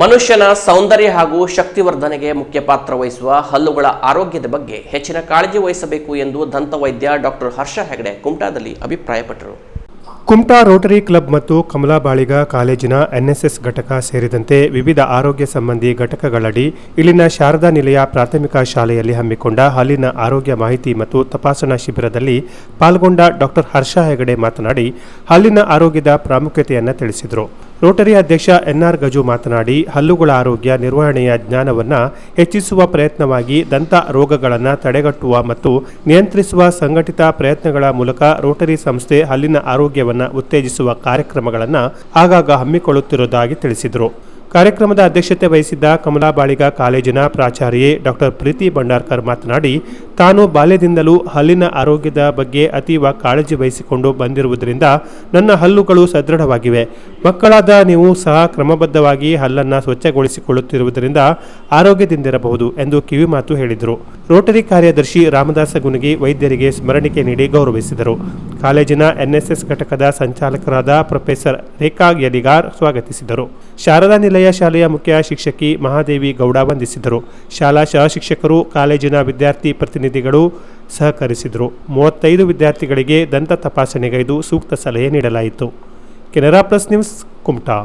ಮನುಷ್ಯನ ಸೌಂದರ್ಯ ಹಾಗೂ ಶಕ್ತಿವರ್ಧನೆಗೆ ಮುಖ್ಯ ಪಾತ್ರ ವಹಿಸುವ ಹಲ್ಲುಗಳ ಆರೋಗ್ಯದ ಬಗ್ಗೆ ಹೆಚ್ಚಿನ ಕಾಳಜಿ ವಹಿಸಬೇಕು ಎಂದು ದಂತವೈದ್ಯ ಡಾಕ್ಟರ್ ಹರ್ಷ ಹೆಗಡೆ ಕುಮಟಾದಲ್ಲಿ ಅಭಿಪ್ರಾಯಪಟ್ಟರು. ಕುಮಟಾ ರೋಟರಿ ಕ್ಲಬ್ ಮತ್ತು ಕಮಲಾ ಬಾಳಿಗ ಕಾಲೇಜಿನ ಎನ್ಎಸ್ಎಸ್ ಘಟಕ ಸೇರಿದಂತೆ ವಿವಿಧ ಆರೋಗ್ಯ ಸಂಬಂಧಿ ಘಟಕಗಳಡಿ ಇಲ್ಲಿನ ಶಾರದಾ ನಿಲಯ ಪ್ರಾಥಮಿಕ ಶಾಲೆಯಲ್ಲಿ ಹಮ್ಮಿಕೊಂಡ ಹಲ್ಲಿನ ಆರೋಗ್ಯ ಮಾಹಿತಿ ಮತ್ತು ತಪಾಸಣಾ ಶಿಬಿರದಲ್ಲಿ ಪಾಲ್ಗೊಂಡ ಡಾಕ್ಟರ್ ಹರ್ಷ ಹೆಗಡೆ ಮಾತನಾಡಿ, ಹಲ್ಲಿನ ಆರೋಗ್ಯದ ಪ್ರಾಮುಖ್ಯತೆಯನ್ನು ತಿಳಿಸಿದರು. ರೋಟರಿ ಅಧ್ಯಕ್ಷ ಎನ್ಆರ್ ಗಜು ಮಾತನಾಡಿ, ಹಲ್ಲುಗಳ ಆರೋಗ್ಯ ನಿರ್ವಹಣೆಯ ಜ್ಞಾನವನ್ನು ಹೆಚ್ಚಿಸುವ ಪ್ರಯತ್ನವಾಗಿ ದಂತ ರೋಗಗಳನ್ನು ತಡೆಗಟ್ಟುವ ಮತ್ತು ನಿಯಂತ್ರಿಸುವ ಸಂಘಟಿತ ಪ್ರಯತ್ನಗಳ ಮೂಲಕ ರೋಟರಿ ಸಂಸ್ಥೆ ಹಲ್ಲಿನ ಆರೋಗ್ಯವನ್ನು ಉತ್ತೇಜಿಸುವ ಕಾರ್ಯಕ್ರಮಗಳನ್ನು ಆಗಾಗ ಹಮ್ಮಿಕೊಳ್ಳುತ್ತಿರುವುದಾಗಿ ತಿಳಿಸಿದರು. ಕಾರ್ಯಕ್ರಮದ ಅಧ್ಯಕ್ಷತೆ ವಹಿಸಿದ್ದ ಕಮಲಾ ಬಾಳಿಗ ಕಾಲೇಜಿನ ಪ್ರಾಚಾರ್ಯೆ ಡಾಕ್ಟರ್ ಪ್ರೀತಿ ಭಂಡಾರ್ಕರ್ ಮಾತನಾಡಿ, ತಾನು ಬಾಲ್ಯದಿಂದಲೂ ಹಲ್ಲಿನ ಆರೋಗ್ಯದ ಬಗ್ಗೆ ಅತೀವ ಕಾಳಜಿ ವಹಿಸಿಕೊಂಡು ಬಂದಿರುವುದರಿಂದ ನನ್ನ ಹಲ್ಲುಗಳು ಸದೃಢವಾಗಿವೆ. ಮಕ್ಕಳಾದ ನೀವು ಸಹ ಕ್ರಮಬದ್ಧವಾಗಿ ಹಲ್ಲನ್ನು ಸ್ವಚ್ಛಗೊಳಿಸಿಕೊಳ್ಳುತ್ತಿರುವುದರಿಂದ ಆರೋಗ್ಯದಿಂದಿರಬಹುದು ಎಂದು ಕಿವಿಮಾತು ಹೇಳಿದರು. ರೋಟರಿ ಕಾರ್ಯದರ್ಶಿ ರಾಮದಾಸ ಗುನಗಿ ವೈದ್ಯರಿಗೆ ಸ್ಮರಣಿಕೆ ನೀಡಿ ಗೌರವಿಸಿದರು. ಕಾಲೇಜಿನ ಎನ್ಎಸ್ಎಸ್ ಘಟಕದ ಸಂಚಾಲಕರಾದ ಪ್ರೊಫೆಸರ್ ರೇಖಾ ಯಲಿಗಾರ್ ಸ್ವಾಗತಿಸಿದರು. ಶಾರದಾ ನಿಲಯ ಶಾಲೆಯ ಮುಖ್ಯ ಶಿಕ್ಷಕಿ ಮಹಾದೇವಿ ಗೌಡ ವಂದಿಸಿದರು. ಶಾಲಾ ಸಹ ಶಿಕ್ಷಕರು ಕಾಲೇಜಿನ ವಿದ್ಯಾರ್ಥಿ ಪ್ರತಿನಿಧಿಗಳು ಸಹಕರಿಸಿದರು. ಮೂವತ್ತೈದು ವಿದ್ಯಾರ್ಥಿಗಳಿಗೆ ದಂತ ತಪಾಸಣೆಗೈದು ಸೂಕ್ತ ಸಲಹೆ ನೀಡಲಾಯಿತು. Canara plus news, Kumta.